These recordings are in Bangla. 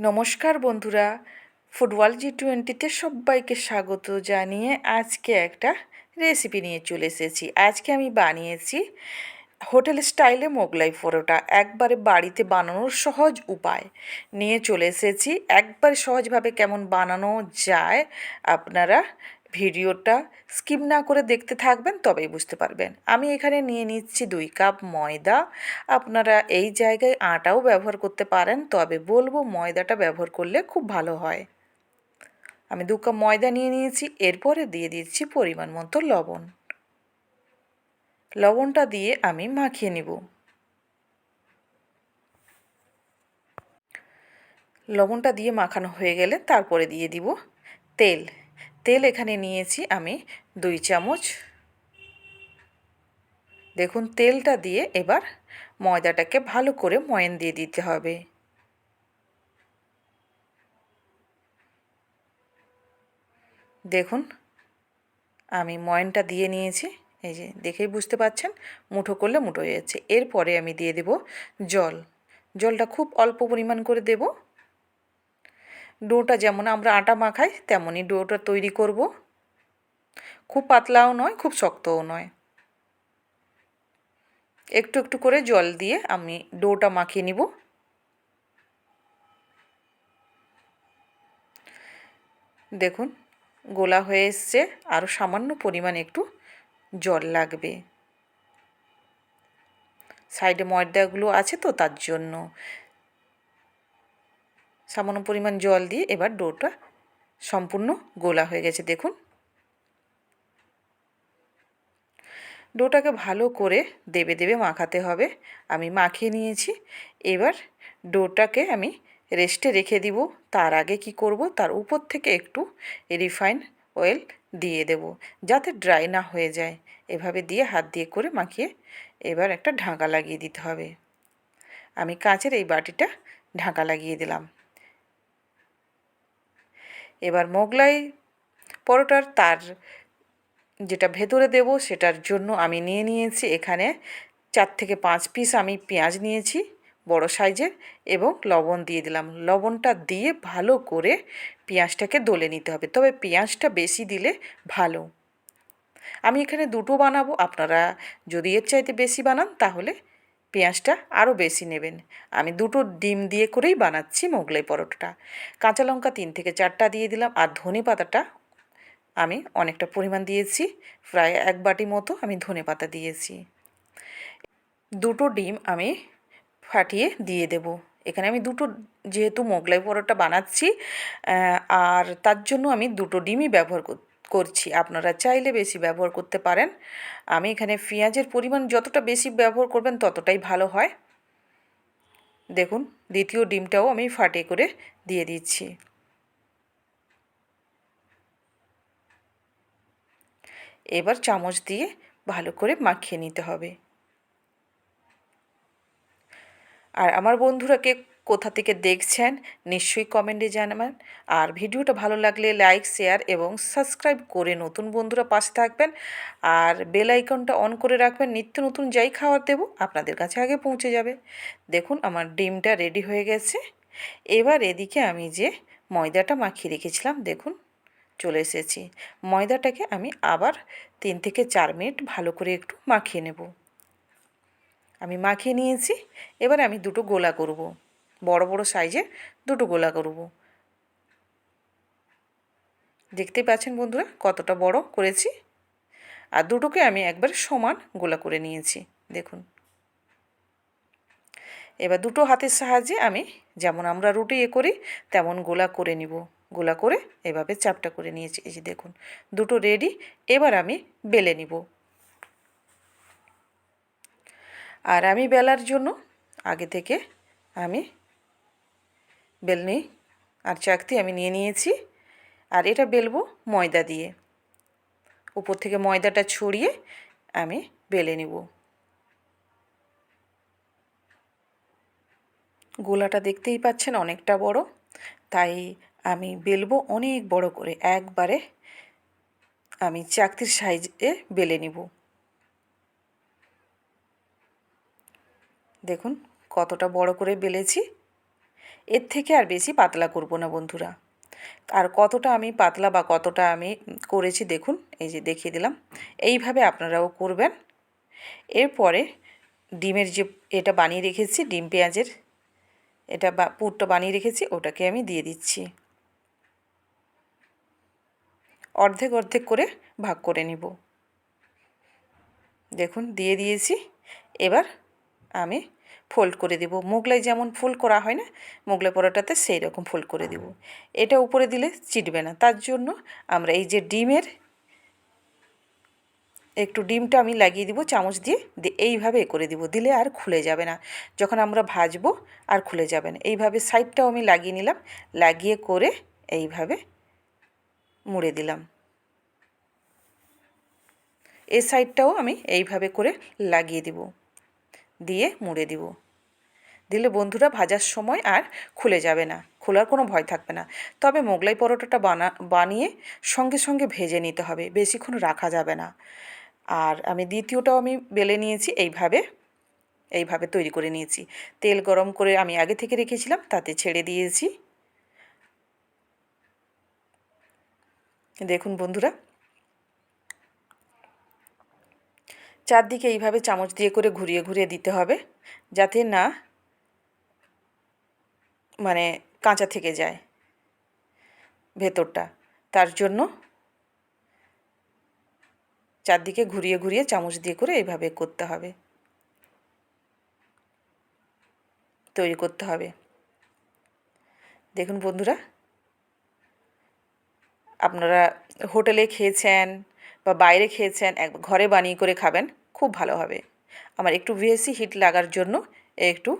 নমস্কার বন্ধুরা, ফুটবল জি টোয়েন্টিতে সবাইকে স্বাগত জানিয়ে আজকে একটা রেসিপি নিয়ে চলে এসেছি। আজকে আমি বানিয়েছি হোটেল স্টাইলে মোগলাই পরোটা, একবারে বাড়িতে বানানোর সহজ উপায়। নিয়ে চলে এসেছি, একবারে সহজভাবে কেমন বানানো যায় আপনারা ভিডিওটা স্কিপ না করে দেখতে থাকবেন, তবেই বুঝতে পারবেন। আমি এখানে নিয়ে নিচ্ছি দুই কাপ ময়দা। আপনারা এই জায়গায় আটাও ব্যবহার করতে পারেন, তবে বলব ময়দাটা ব্যবহার করলে খুব ভালো হয়। আমি দু কাপ ময়দা নিয়ে নিয়েছি, এরপরে দিয়ে দিচ্ছি পরিমাণ মতো লবণ। লবণটা দিয়ে আমি মাখিয়ে নিব। লবণটা দিয়ে মাখানো হয়ে গেলে তারপরে দিয়ে দিব তেল। তেল এখানে নিয়েছি আমি দুই চামচ। দেখুন, তেলটা দিয়ে এবার ময়দাটাকে ভালো করে ময়ন দিয়ে দিতে হবে। দেখুন, আমি ময়নটা দিয়ে নিয়েছি। এই যে, দেখেই বুঝতে পাচ্ছেন, মুঠো করলে মুঠো হয়ে যাচ্ছে। এরপরে আমি দিয়ে দেব জল। জলটা খুব অল্প পরিমাণ করে দেব। ডোটা যেমন আমরা আটা মাখাই, তেমনই ডোটা তৈরি করব। খুব পাতলাও নয়, খুব শক্তও নয়। একটু একটু করে জল দিয়ে আমি ডোটা মাখিয়ে নিব। দেখুন, গোলা হয়ে এসছে আরও সামান্য পরিমাণ একটু জল লাগবে। সাইডে ময়দাগুলো আছে তো তার জন্য। সামান্য পরিমাণ জল দিয়ে এবার ডোটা সম্পূর্ণ গোলা হয়ে গেছে, দেখুন। ডোটাকে ভালো করে দেবে দেবে মাখাতে হবে। আমি মাখিয়ে নিয়েছি। এবার ডোটাকে আমি রেস্টে রেখে দিব। তার আগে কি করব? তার উপর থেকে একটু রিফাইন অয়েল দিয়ে দেব, যাতে ড্রাই না হয়ে যায়। এভাবে দিয়ে হাত দিয়ে করে মাখিয়ে এবার একটা ঢাকা লাগিয়ে দিতে হবে। আমি কাঁচের এই বাটিটা ঢাকা লাগিয়ে দিলাম। এবার মোগলাই পরোটার তার যেটা ভেতরে দেব সেটার জন্য আমি নিয়ে নিয়েছি এখানে চার থেকে পাঁচ পিস আমি পেঁয়াজ নিয়েছি বড় সাইজের এবং লবণ দিয়ে দিলাম। লবণটা দিয়ে ভালো করে পেঁয়াজটাকে দলে নিতে হবে। তবে পেঁয়াজটা বেশি দিলে ভালো। আমি এখানে দুটো বানাবো। আপনারা যদি এর চাইতে বেশি বানান তাহলে পেঁয়াজটা আরও বেশি নেবেন। আমি দুটো ডিম দিয়ে করেই বানাচ্ছি মোগলাই পরোটাটা। কাঁচা লঙ্কা তিন থেকে চারটা দিয়ে দিলাম আর ধনে পাতাটা আমি অনেকটা পরিমাণ দিয়েছি। প্রায় এক বাটি মতো আমি ধনে পাতা দিয়েছি। দুটো ডিম আমি ফাটিয়ে দিয়ে দেব। এখানে আমি দুটো যেহেতু মোগলাই পরোটা বানাচ্ছি আর তার জন্য আমি দুটো ডিমই ব্যবহার করছি আপনারা চাইলে বেশি ব্যবহার করতে পারেন। আমি এখানে পেঁয়াজের পরিমাণ যতটা বেশি ব্যবহার করবেন ততটাই ভালো হয়। দেখুন, দ্বিতীয় ডিমটাও আমি ফাটে করে দিয়ে দিচ্ছি। এবার চামচ দিয়ে ভালো করে মাখিয়ে নিতে হবে। আর আমার বন্ধুরাকে কোথা থেকে দেখছেন, নিশ্চয়ই কমেন্টে জানাবেন। আর ভিডিওটা ভালো লাগলে লাইক, শেয়ার এবং সাবস্ক্রাইব করে নতুন বন্ধুরা পাশে থাকবেন। আর বেল আইকনটা অন করে রাখবেন। নিত্য নতুন যাই খাবার দেবো, আপনাদের কাছে আগে পৌঁছে যাবে। দেখুন, আমার ডিমটা রেডি হয়ে গেছে। এবার এদিকে আমি যে ময়দাটা মাখিয়ে রেখেছিলাম, দেখুন, চলে এসেছি। ময়দাটাকে আমি আবার তিন থেকে চার মিনিট ভালো করে একটু মাখিয়ে নেব। আমি মাখিয়ে নিয়েছি। এবার আমি দুটো গোলা করব। বড় বড় সাইজে দুটো গোলা করব। দেখতেই পাচ্ছেন বন্ধুরা কতটা বড় করেছি। আর দুটোকে আমি একবার সমান গোলা করে নিয়েছি, দেখুন। এবার দুটো হাতের সাহায্যে আমি যেমন আমরা রুটি এ করি, তেমন গোলা করে নিব। গোলা করে এভাবে চাপটা করে নিয়েছি, এই যে দেখুন, দুটো রেডি, এবার আমি বেলে নিব। আর আমি বেলার জন্য আগে থেকে আমি বেলনি আর চাকতি আমি নিয়ে নিয়েছি। আর এটা বেলবো ময়দা দিয়ে। উপর থেকে ময়দাটা ছড়িয়ে আমি বেলে নিব। গোলাটা দেখতেই পাচ্ছেন অনেকটা বড়। তাই আমি বেলবো অনেক বড় করে। একবারে আমি চাকতির সাইজে বেলে নিব। দেখুন কতটা বড় করে বেলেছি। এর থেকে আর বেশি পাতলা করব না বন্ধুরা। আর কতটা আমি পাতলা বা কতটা আমি করেছি দেখুন, এই যে দেখিয়ে দিলাম। এইভাবে আপনারাও করবেন। এরপরে ডিমের যে এটা বানিয়ে রেখেছি, ডিম পেঁয়াজের, এটা বা পুরটা বানিয়ে রেখেছি, ওটাকে আমি দিয়ে দিচ্ছি। অর্ধেক অর্ধেক করে ভাগ করে নিব। দেখুন, দিয়ে দিয়েছি। এবার আমি ফোল্ড করে দেব। মোগলাই যেমন ফুল করা হয় না, মোগলাই পরোটাতে সেই রকম ফোল্ড করে দেব। এটা উপরে দিলে চিটবে না। তার জন্য আমরা এই যে ডিমের, একটু ডিমটা আমি লাগিয়ে দিব চামচ দিয়ে এইভাবে এ করে দিব। দিলে আর খুলে যাবে না। যখন আমরা ভাজবো আর খুলে যাবে না। এইভাবে সাইডটাও আমি লাগিয়ে নিলাম। লাগিয়ে করে এইভাবে মুড়ে দিলাম। এই সাইডটাও আমি এইভাবে করে লাগিয়ে দিব। দিয়ে মুড়ে দিব। দিলে বন্ধুরা ভাজার সময় আর খুলে যাবে না, খোলার কোনো ভয় থাকবে না। তবে মোগলাই পরোটাটা বানা, বানিয়ে সঙ্গে সঙ্গে ভেজে নিতে হবে, বেশিক্ষণ রাখা যাবে না। আর আমি দ্বিতীয়টাও আমি বেলে নিয়েছি, এইভাবে এইভাবে তৈরি করে নিয়েছি। তেল গরম করে আমি আগে থেকে রেখেছিলাম, তাতে ছেড়ে দিয়েছি। দেখুন বন্ধুরা চারদিকে এইভাবে চামচ দিয়ে করে ঘুরিয়ে ঘুরিয়ে দিতে হবে, যাতে না মানে কাঁচা থেকে যায় ভেতরটা। তার জন্য চারদিকে ঘুরিয়ে ঘুরিয়ে চামচ দিয়ে করে এইভাবে করতে হবে। তৈরি করতে হবে। দেখুন বন্ধুরা, আপনারা হোটেলে খেয়েছেন বা বাইরে খেয়েছেন, এক ঘরে বানিয়ে করে খাবেন খুব ভালো হবে। আমার একটু বেশি হিট লাগার জন্য একটু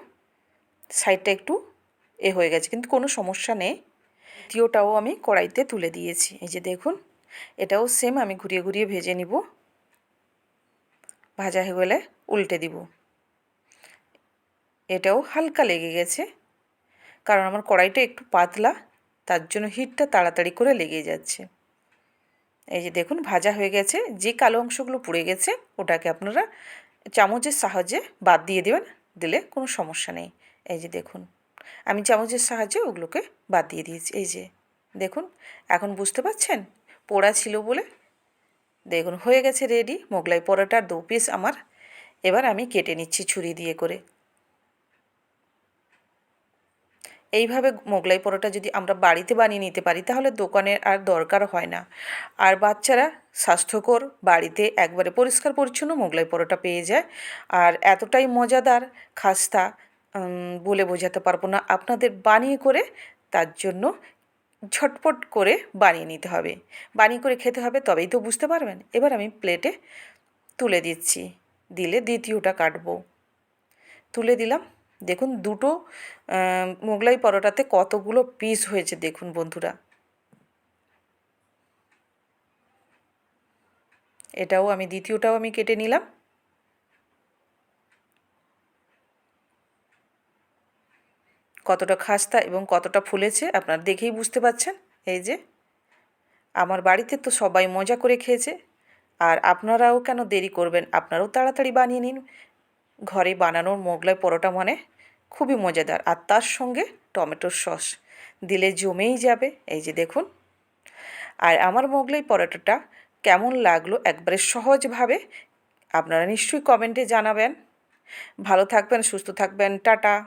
সাইডটা একটু এ হয়ে গেছে, কিন্তু কোনো সমস্যা নেই। দ্বিতীয়টাও আমি কড়াইতে তুলে দিয়েছি। এই যে দেখুন, এটাও সেম আমি ঘুরিয়ে ঘুরিয়ে ভেজে নিব। ভাজা হয়ে গেলে উল্টে দিব। এটাও হালকা লেগে গেছে। কারণ আমার কড়াইটা একটু পাতলা, তার জন্য হিটটা তাড়াতাড়ি করে লেগে যাচ্ছে। এই যে দেখুন, ভাজা হয়ে গেছে। যে কালো অংশগুলো পুড়ে গেছে, ওটাকে আপনারা চামচের সাহায্যে বাদ দিয়ে দেবেন, দিলে কোনো সমস্যা নেই। এই যে দেখুন, আমি চামচের সাহায্যে ওগুলোকে বাদ দিয়ে দিয়েছি। এই যে দেখুন, এখন বুঝতে পারছেন? পোড়া ছিল বলে? দেখুন, হয়ে গেছে রেডি মোগলাই পরোটার দু পিস আমার। এবার আমি কেটে নিচ্ছি ছুরি দিয়ে করে। এইভাবে মোগলাই পরোটা যদি আমরা বাড়িতে বানিয়ে নিতে পারি, তাহলে দোকানের আর দরকার হয় না। আর বাচ্চারা স্বাস্থ্যকর, বাড়িতে একবারে পরিষ্কার পরিচ্ছন্ন মোগলাই পরোটা পেয়ে যায়। আর এতটাই মজাদার খাস্তা বলে বোঝাতে পারব না। আপনাদের বানিয়ে করে তার জন্য ঝটপট করে বানিয়ে নিতে হবে। বানিয়ে করে খেতে হবে, তবেই তো বুঝতে পারবেন। এবার আমি প্লেটে তুলে দিচ্ছি। দিলে দ্বিতীয়টা কাটবো। তুলে দিলাম। দেখুন, দুটো মোগলাই পরোটাতে কতগুলো পিস হয়েছে দেখুন বন্ধুরা। এটাও আমি, দ্বিতীয়টাও আমি কেটে নিলাম। কতটা খাস্তা এবং কতটা ফুলেছে আপনারা দেখেই বুঝতে পাচ্ছেন এই যে, আমার বাড়িতে তো সবাই মজা করে খেয়েছে। আর আপনারাও কেন দেরি করবেন? আপনারাও তাড়াতাড়ি বানিয়ে নিন। ঘরে বানানোর মোগলাই পরোটা মানে খুবই মজাদার। আর তার সঙ্গে টমেটোর সস। দিলে জমেই যাবে, এই যে দেখুন। আর আমার মোগলাই পরোটাটা কেমন লাগল একবারে সহজভাবে আপনারা নিশ্চয়ই কমেন্টে জানাবেন। ভালো থাকবেন, সুস্থ থাকবেন, টাটা।